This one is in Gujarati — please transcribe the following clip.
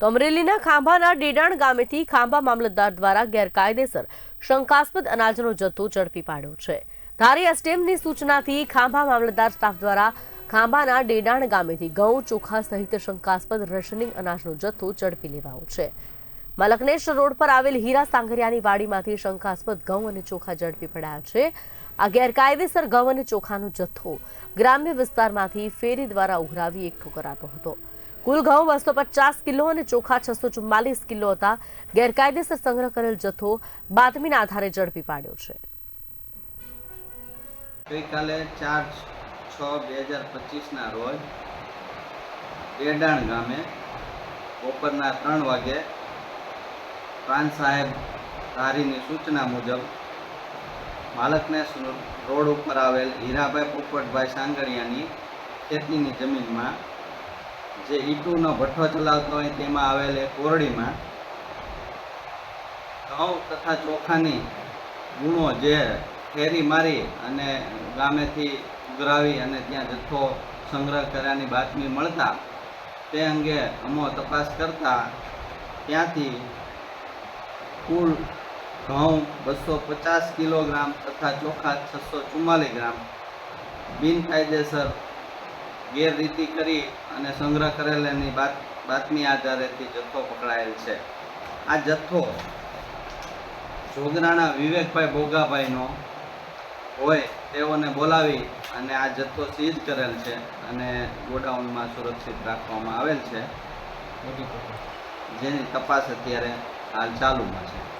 તો અમરેલીના ખાંભાના ડેડાણ ગામેથી ખાંભા મામલતદાર દ્વારા ગેરકાયદેસર શંકાસ્પદ અનાજનો જથ્થો ઝડપી પાડ્યો છે. ધારી એસટીએમની સૂચનાથી ખાંભા મામલતદાર સ્ટાફ દ્વારા ખાંભાના ડેડાણ ગામેથી ઘઉં, ચોખા સહિત શંકાસ્પદ રેશનિંગ અનાજનો જથ્થો ઝડપી લેવાયો છે. મલકનેશ રોડ પર આવેલ હીરા સાંગરિયાની વાડીમાંથી શંકાસ્પદ ઘઉં અને ચોખા ઝડપી પડાયા છે. આ ગેરકાયદેસર ઘઉં અને ચોખાનો જથ્થો ગ્રામ્ય વિસ્તારમાંથી ફેરી દ્વારા ઉઘરાવી એકઠો કરાતો હતો. કુલ ઘઉં બસો પચાસ કિલો અને ચોખા છસો ચુમ્માલીસ કિલો હતા. ગેરકાયદેસર સંગ્રહ કરેલ જથ્થો બાતમીના આધારે ઝડપી પાડ્યો છે. ગઈકાલે ચાર છ બે હજાર પચીસના રોજ એડાણ ગામે બપોરના ત્રણ વાગે પ્રાંત સાહેબ ધારીની સૂચના મુજબ માલકને રોડ ઉપર આવેલ હીરાભાઈ પોપટભાઈ સાંગરિયાની ખેતીની જમીનમાં જે ઈટુનો ભઠ્ઠો ચલાવતો હોય તેમાં આવેલ એક ઓરડીમાં ઘઉં તથા ચોખાની ગુણો જે ફેરી મારી અને ગામેથી ઉઘરાવી અને ત્યાં જથ્થો સંગ્રહ કર્યાની બાતમી મળતા તે અંગે અમો તપાસ કરતા ત્યાંથી કુલ ઘઉં બસો પચાસ કિલોગ્રામ તથા ચોખા છસો ચુમ્માલીસ ગ્રામ. બિનકાયદેસર ગેરરીતિ કરી અને સંગ્રહ કરેલાની બાત, બાતમી આધારેથી જથ્થો પકડાયેલ છે. આ જથ્થો જોગરાણા વિવેકભાઈ બોગાભાઈનો હોય તેઓને બોલાવી અને આ જથ્થો સીઝ કરેલ છે અને ગોડાઉનમાં સુરક્ષિત રાખવામાં આવેલ છે. જેની તપાસ અત્યારે હાલ ચાલુમાં છે.